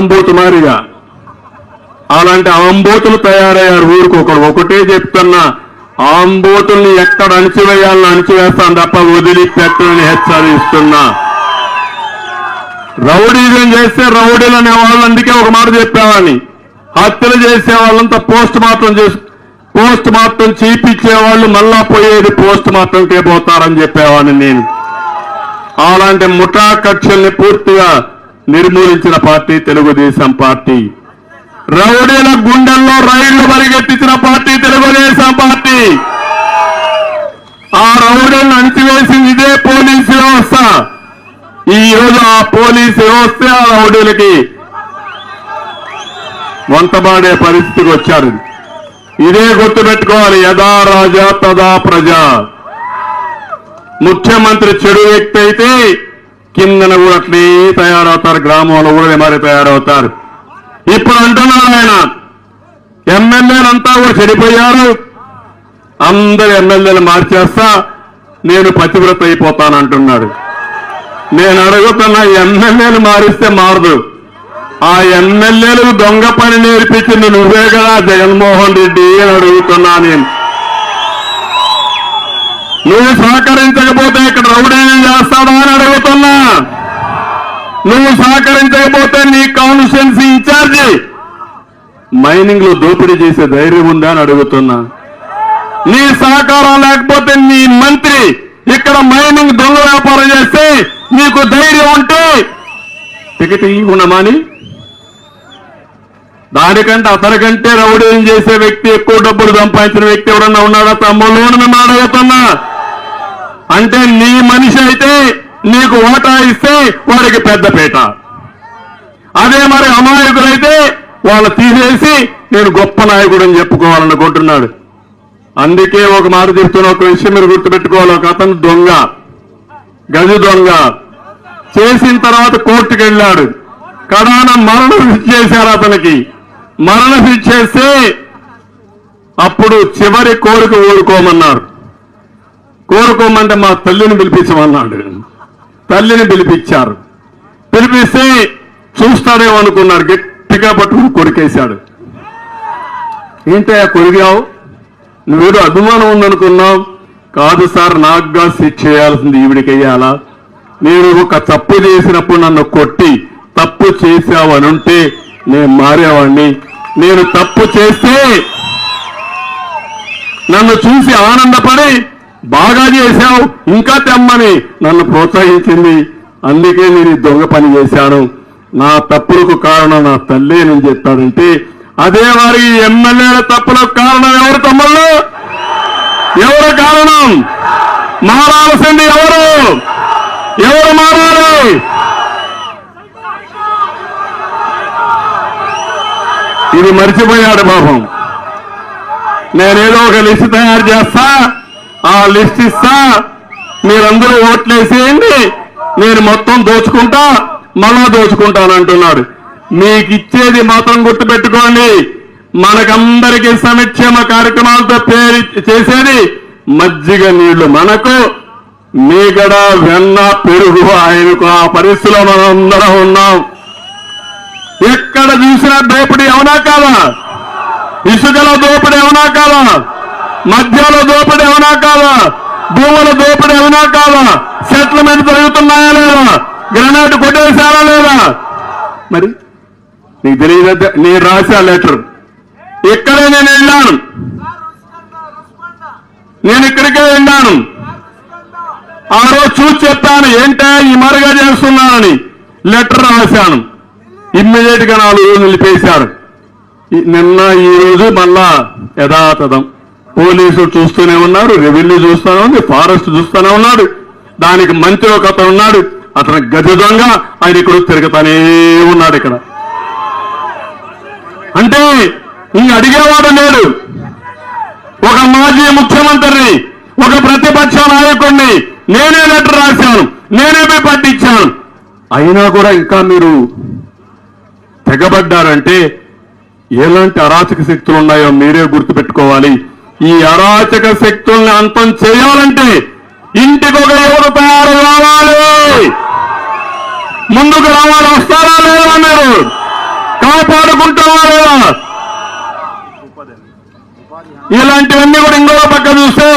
ఆంబోతు అలాంటి ఆంబోతులు తయారయ్యారు ఊరికి ఒకడు. ఒకటే చెప్తున్నా ఆంబోతుల్ని ఎక్కడ అణిచివేయాలని అణిచివేస్తాను తప్ప వదిలిపెట్టని హెచ్చరిస్తున్నా. రౌడీజం చేస్తే రౌడీలు అనే వాళ్ళు అందుకే ఒక మాట చెప్పేవాడిని. హత్యలు చేసే వాళ్ళంతా పోస్ట్ మార్టం చేసి పోస్ట్ మార్టం చేయించే వాళ్ళు మళ్ళా పోయేది పోస్ట్ మార్టంకే పోతారని చెప్పేవాడిని నేను. అలాంటి ముఠా కక్షల్ని పూర్తిగా నిర్మూలించిన పార్టీ తెలుగుదేశం పార్టీ. రౌడీల గుండెల్లో రైళ్ళు పరిగెత్తించిన పార్టీ తెలుగుదేశం పార్టీ. ఆ రౌడీలను అణిచివేసింది ఇదే పోలీస్ వ్యవస్థ. ఈ రోజు ఆ పోలీస్ వ్యవస్థ ఆ రౌడీలకి వంతబాడే పరిస్థితికి వచ్చారు. ఇదే గుర్తుపెట్టుకోవాలి యథా రాజా తదా ప్రజ. ముఖ్యమంత్రి చెడు వ్యక్తి అయితే కిందన కూడా అట్లే తయారవుతారు గ్రామంలో కూడా మరి తయారవుతారు. ఇప్పుడు అంటున్నారు ఆయన ఎమ్మెల్యేలంతా కూడా చెడిపోయారు. అందరు ఎమ్మెల్యేలు మార్చేస్తా నేను పతివ్రత అయిపోతానంటున్నాడు. నేను అడుగుతున్నా ఎమ్మెల్యేలు మారిస్తే మారదు. ఆ ఎమ్మెల్యేలకు దొంగ పని నేర్పించింది నువ్వే కదా జగన్మోహన్ రెడ్డి అని అడుగుతున్నా నేను. నువ్వు సహకరించకపోతే ఇక్కడ రౌడీని చేస్తాడా అని అడుగుతున్నా. నువ్వు సహకరించకపోతే నీ కాన్స్టిట్యున్సీ ఇన్ఛార్జి మైనింగ్లో దోపిడీ చేసే ధైర్యం ఉందా అని అడుగుతున్నా. నీ సహకారం లేకపోతే నీ మంత్రి ఇక్కడ మైనింగ్ దొంగ వ్యాపారం చేస్తే నీకు ధైర్యం ఉంటే టికెట్ ఇవ్వనమాని దానికంటే అతనికంటే రౌడీని చేసే వ్యక్తి ఎక్కువ డబ్బులు సంపాదించిన వ్యక్తి ఎవరన్నా ఉన్నాడా? తమ్ముళ్ళు అని మేము అడుగుతున్నా. అంటే నీ మనిషి అయితే నీకు ఓటా ఇస్తే వాడికి పెద్దపీట అదే మరి అమాయకులైతే వాళ్ళు తీసేసి నేను గొప్ప నాయకుడు అని చెప్పుకోవాలనుకుంటున్నాడు. అందుకే ఒక మాట చెప్తున్న ఒక విషయం మీరు గుర్తుపెట్టుకోవాలి. ఒక అతను దొంగ గది దొంగ. చేసిన తర్వాత కోర్టుకు వెళ్ళాడు. కడాన మరణ ఫిట్ చేశారు అతనికి. మరణ ఫిట్ చేస్తే అప్పుడు చివరి కోరిక ఊరుకోమన్నారు. కోరుకోమంటే మా తల్లిని పిలిపించమన్నాడు తల్లిని పిలిపించారు. పిలిపిస్తే చూస్తాడేమో అనుకున్నారు. గట్టిగా పట్టుకుని కొరికేశాడు. ఏంటయ్యా కొరిగావు? నువ్వేదో అభిమానం ఉందనుకున్నావు? కాదు సార్ నాకుగా శిక్ష చేయాల్సింది ఈవిడికి వెయ్యాలా నేను ఒక తప్పు చేసినప్పుడు నన్ను కొట్టి తప్పు చేశావనుంటే నేను మారేవాణ్ణి. నేను తప్పు చేస్తే నన్ను చూసి ఆనందపడి బాగా చేశావు ఇంకా తెమ్మని నన్ను ప్రోత్సహించింది. అందుకే నేను దొంగ పని చేశాను. నా తప్పులకు కారణం నా తల్లే నేను చెప్పాడంటే అదే వారి ఎమ్మెల్యేల తప్పులకు కారణం ఎవరు తమ్ముళ్ళు? ఎవరు కారణం? మారాల్సింది ఎవరు? ఎవరు మారాలి ఇది మర్చిపోయాడు పాపం. నేనేదో ఒక లిస్ట్ తయారు చేస్తా. ఆ లిస్ట్ ఇస్తా. మీరందరూ ఓట్లు వేసేయండి. నేను మొత్తం దోచుకుంటా మళ్ళా దోచుకుంటానంటున్నారు. మీకు ఇచ్చేది మాత్రం గుర్తుపెట్టుకోండి. మనకందరికీ సంక్షేమ కార్యక్రమాలతో పేరు చేసేది మజ్జిగ నీళ్ళు మనకు. మీగడ వెన్న పెరుగు ఆయనకు ఆ పరిస్థితిలో మనం అందరం ఉన్నాం. ఎక్కడ చూసినా దోపిడీ అవునా కాదా? ఇసుకలో దోపిడీ అవునా కాదా? మధ్యలో దోపిడీ ఏమైనా కాదా? భూముల దోపిడీ ఏమైనా కాదా? సెటిల్మెంట్ జరుగుతున్నాయా లేదా? గ్రనేట్ కొట్టేశారా లేదా? మరి నీకు తెలియదు నేను రాశా లెటర్. ఇక్కడే నేను వెళ్ళాను. నేను ఇక్కడికే వెళ్ళాను. ఆ రోజు చూసి చెప్పాను ఏంటో ఈ మరుగా చేస్తున్నానని. లెటర్ రాశాను. ఇమ్మీడియట్గా నాలుగు రోజులు నిలిపేశారు. నిన్న ఈ రోజు మళ్ళా యథాతథం. పోలీసులు చూస్తూనే ఉన్నారు రెవెన్యూ చూస్తూనే ఉంది ఫారెస్ట్ చూస్తూనే ఉన్నాడు. దానికి మంత్రి ఒక అతను ఉన్నాడు. అతను గజ దొంగ. ఆయన ఇక్కడ తిరుగుతానే ఉన్నాడు ఇక్కడ. అంటే ఇంక అడిగేవాడు లేడు. ఒక మాజీ ముఖ్యమంత్రిని ఒక ప్రతిపక్ష నాయకుడిని నేనే లెటర్ రాశాను నేనే పట్టించాను. అయినా కూడా ఇంకా మీరు తెగబడ్డారంటే ఎలాంటి అరాచక శక్తులు ఉన్నాయో మీరే గుర్తుపెట్టుకోవాలి. ఈ అరాచక శక్తుల్ని అంతం చేయాలంటే ఇంటికి ఒక యువత తయారు రావాలి ముందుకు రావాలి వస్తారా లేదా మీరు వాడుకుంటావా లేదా? ఇలాంటివన్నీ కూడా ఇంకో పక్క చూస్తే